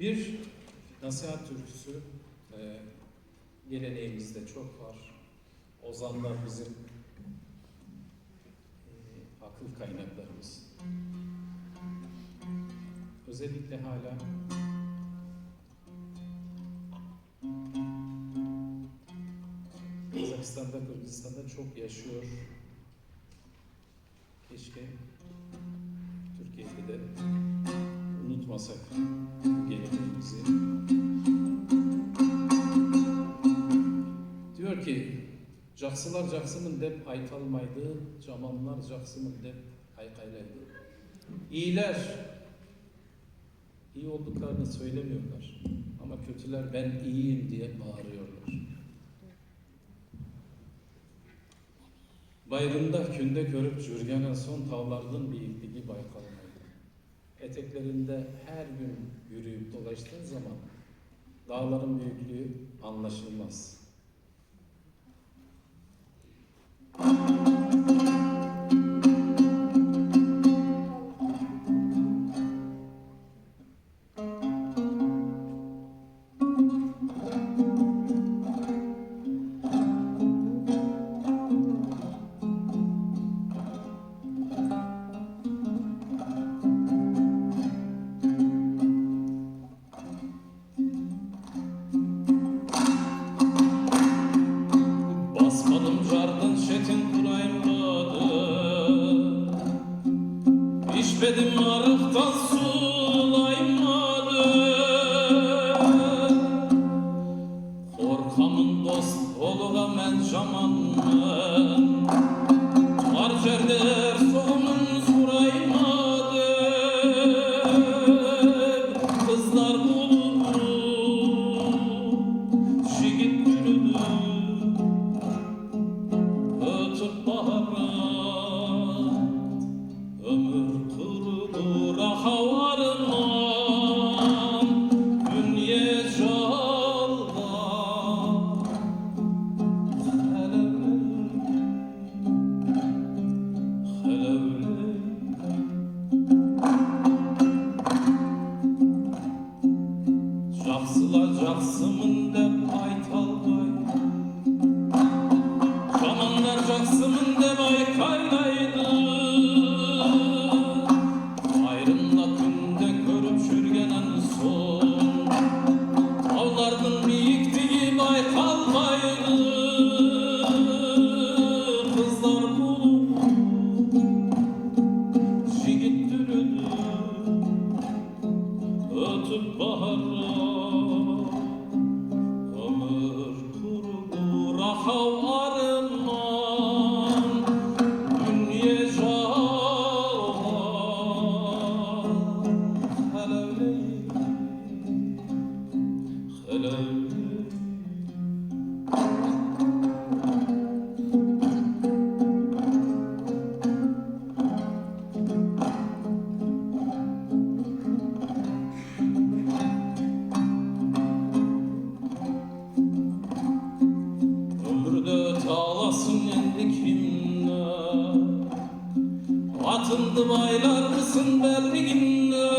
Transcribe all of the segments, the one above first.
Bir nasihat türküsü e, geleneğimizde çok var. Ozanlar bizim e, akıl kaynaklarımız. Özellikle hala Kazakistan'da, Kırgızistan'da çok yaşıyor. Keşke Türkiye'de de unutmasak geleneğimizi. Diyor ki, Caksılar caksımın dep aytalmaydı, camanlar caksımın dep kaykaylaydı. İyiler, iyi olduklarını söylemiyorlar. Ama kötüler ben iyiyim diye bağırıyorlar. Bayrında künde körüp cürgenen son tavlardın bir ikligi baykalmaydı. Eteklerinde her gün yürüyüp dolaştığın zaman dağların büyüklüğü anlaşılmaz. Basmadım cardın şetin kuraymadı İçmedim arıktan sulaymadı Korkamın dost oluğa men camanmın Var cerder Caksılar caksımın how are Atındı baylar mısın belliğinde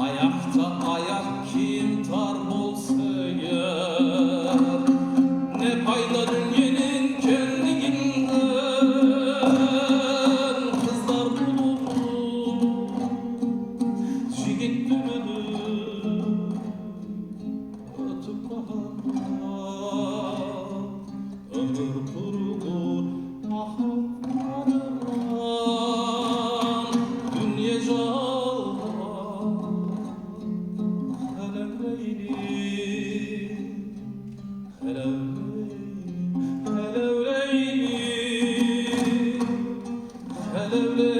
Ayakta ayak kim tar bolsa eğer Ne payda dünyenin kendinden Kızlar bulur Şigit dürüdür Ötüp bahara Ömür kurulur hallelujah.